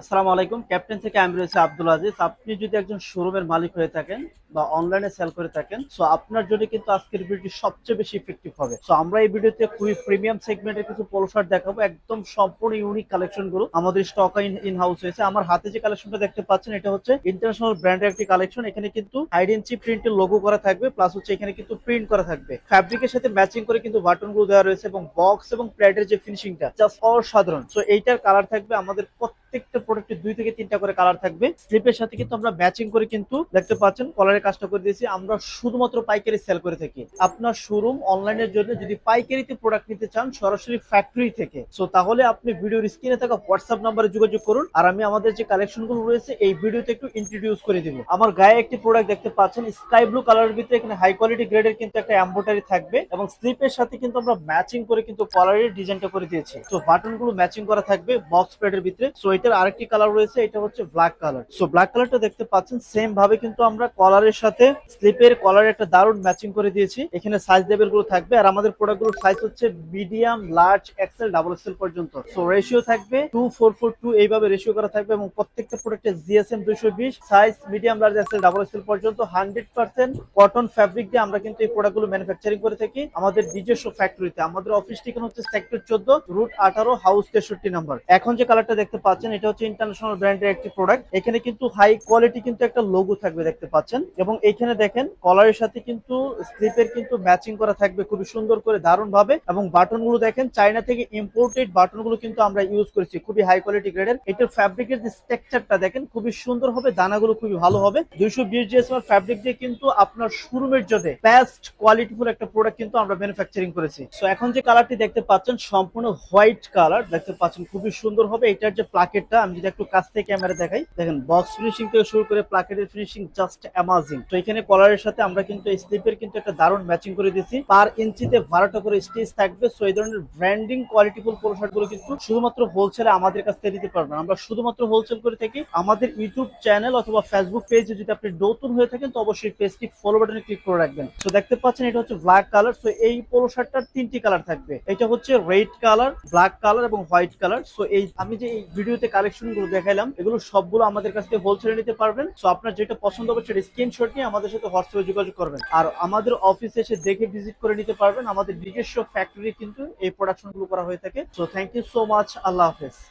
আসসালামু আলাইকুম। ক্যাপ্টেন থেকে আমি রয়েছে আব্দুল আজিজ। আপনি যদি একজন শোরুমের মালিক হয়ে থাকেন বা অনলাইনে সেল করে থাকেন। সো আপনার জন্য কিন্তু আজকের ভিডিওটি সবচেয়ে বেশি ইফেক্টিভ হবে। সো আমরা এই ভিডিওতে খুবই প্রিমিয়াম সেগমেন্টের কিছু পোলো শার্ট দেখাবো। একদম সম্পূর্ণ ইউনিক কালেকশনগুলো আমাদের স্টক ইন হাউস হয়েছে। আমার হাতে যে কালেকশনটা দেখতে পাচ্ছেন, এটা হচ্ছে ইন্টারন্যাশনাল ব্র্যান্ডের একটি কালেকশন এখানে কিন্তু হাইড ইঞ্চি প্রিন্টের লোগো করা থাকবে প্লাস হচ্ছে এখানে কিন্তু প্রিন্ট করা থাকবে। ফ্যাব্রিকের সাথে ম্যাচিং করে কিন্তু বাটনগুলো দেওয়া রয়েছে এবং বক্স এবং প্যাডের যে ফিনিশিংটা জাস্ট অসাধারণ। সো এইটার কালার থাকবে আমাদের প্রত্যেকটা প্রোডাক্টে দুই থেকে তিনটা করে কালার থাকবে। স্লিপের সাথে কিন্তু আমরা ম্যাচিং করে কিন্তু দেখতে পাচ্ছেন কলারের কাজটা করে দিয়েছি, আমরা শুধুমাত্র পাইকারি সেল করে থাকি। আপনার শোরুম অনলাইনের জন্য যদি পাইকারিতে প্রোডাক্ট নিতে চান, সরাসরি ফ্যাক্টরি থেকে। সো তাহলে আপনি ভিডিওর স্ক্রিনে থাকা হোয়াটসঅ্যাপ নাম্বারে যোগাযোগ করুন। আর আমি আমাদের যে কালেকশনগুলো রয়েছে, এই ভিডিওতে একটু ইন্ট্রোডিউস করে দিব। আমার গায়ে একটি প্রোডাক্ট দেখতে পাচ্ছেন স্কাই ব্লু কালারের ভিতরে এখানে হাই কোয়ালিটি গ্রেডের কিন্তু একটা এম্বোটারি থাকবে এবং স্লিপের সাথে কিন্তু আমরা ম্যাচিং করে কিন্তু কলারের ডিজাইনটা করে দিয়েছি। তো বাটনগুলো ম্যাচিং করা থাকবে বক্স প্যাডের ভিতরে। সো এটার আরেকটি কালার রয়েছে, এটা হচ্ছে ব্ল্যাক কালার সো ব্ল্যাক কালারটা দেখতে পাচ্ছেন সেম ভাবে কিন্তু আমরা কলারের সাথে স্লিপের কলার একটা দারুণ ম্যাচিং করে দিয়েছি। এখানে সাইজ লেভেলগুলো থাকবে আর আমাদের প্রোডাক্টগুলোর সাইজ হচ্ছে medium large XL double XL পর্যন্ত। সো রেশিও থাকবে টু ফোর ফোর টু এইভাবে রেশিও করা থাকবে এবং প্রত্যেকটা প্রোডাক্টের জিএসএম দুইশো বিশ size medium large XL double XL পর্যন্ত হান্ড্রেড পার্সেন্ট কটন ফ্যাব্রিক দিয়ে আমরা কিন্তু এই প্রোডাক্টগুলো ম্যানুফ্যাকচারিং করে থাকি আমাদের নিজস্ব ফ্যাক্টরিতে আমাদের অফিস ঠিকানা হচ্ছে সেক্টর চোদ্দ রুট আঠারো হাউস তেষট্টি নাম্বার এখন যে কালারটা দেখতে পাচ্ছেন, এটা হচ্ছে ইন্টারন্যাশনাল ব্র্যান্ডের একটি প্রোডাক্ট এখানে কিন্তু হাই কোয়ালিটি কিন্তু একটা লোগো থাকবে দেখতে পাচ্ছেন। এবং এখানে দেখেন কলারের সাথে কিন্তু স্লিপের কিন্তু ম্যাচিং করা থাকবে খুবই সুন্দর করে দারুণ ভাবে এবং বাটনগুলো দেখেন, চায়না থেকে ইম্পোর্টেড বাটনগুলো কিন্তু আমরা ইউজ করেছি, খুবই হাই কোয়ালিটি গ্রেডের এটার ফ্যাব্রিকের যে স্ট্রাকচারটা দেখেন, খুবই সুন্দর হবে, দানাগুলো খুবই ভালো হবে। দুইশো বিশ জিএসএম ফ্যাব্রিক দিয়ে কিন্তু আপনার শোরুমের জন্য বেস্ট কোয়ালিটিফুল একটা প্রোডাক্ট কিন্তু আমরা ম্যানুফ্যাকচারিং করেছি। সো এখন যে কালারটি দেখতে পাচ্ছেন, সম্পূর্ণ হোয়াইট কালার দেখতে পাচ্ছেন, খুবই সুন্দর হবে। এটার যে প্লাকেটটা আমি যদি একটু কাছ থেকে ক্যামেরা দেখাই, দেখেন বক্স ফিনিশিং থেকে শুরু করে প্লাকেটের ফিনিশিং জাস্ট অ্যামাজিং তো এখানে কলারের সাথে আমরা কিন্তু স্লিপের কিন্তু একটা দারুণ ম্যাচিং করে দিয়েছি। পার ইঞ্চিতে বারোটা করে স্টেজ থাকবে। সো এই ধরনের ব্র্যান্ডিং কোয়ালিটিফুল পোলো শার্টগুলো কিন্তু শুধুমাত্র হোলসেলে আমাদের কাছ থেকে নিতে পারবেন। আমরা শুধুমাত্র হোলসেল করে থাকি। আমাদের ইউটিউব চ্যানেল অথবা ফেসবুক পেজে যদি আপনি নতুন হয়ে থাকেন, তো অবশ্যই পেজটি ফলো বাটনে ক্লিক করে রাখবেন। তো দেখতে পাচ্ছেন এটা হচ্ছে ব্ল্যাক কালার তো এই পোলো শার্টটার তিনটি কালার থাকবে। এটা হচ্ছে রেড কালার ব্ল্যাক কালার এবং হোয়াইট কালার সো এই আমি যে এই ভিডিওতে কালেকশনগুলো দেখাইলাম, এগুলো সবগুলো আমাদের কাছ থেকে হোলসেলে নিতে পারবেন। সো আপনার যেটা পছন্দ হবে, সেটা স্ক্রিনশট নিয়ে আমাদের সাথে হোয়াটসঅ্যাপে যোগাযোগ করবেন। আর আমাদের অফিস এসে দেখে ভিজিট করে নিতে পারবেন। আমাদের নিজস্ব ফ্যাক্টরি কিন্তু এই প্রোডাকশনগুলো করা হয়ে থাকে। So thank you so much আল্লাহ হাফেজ।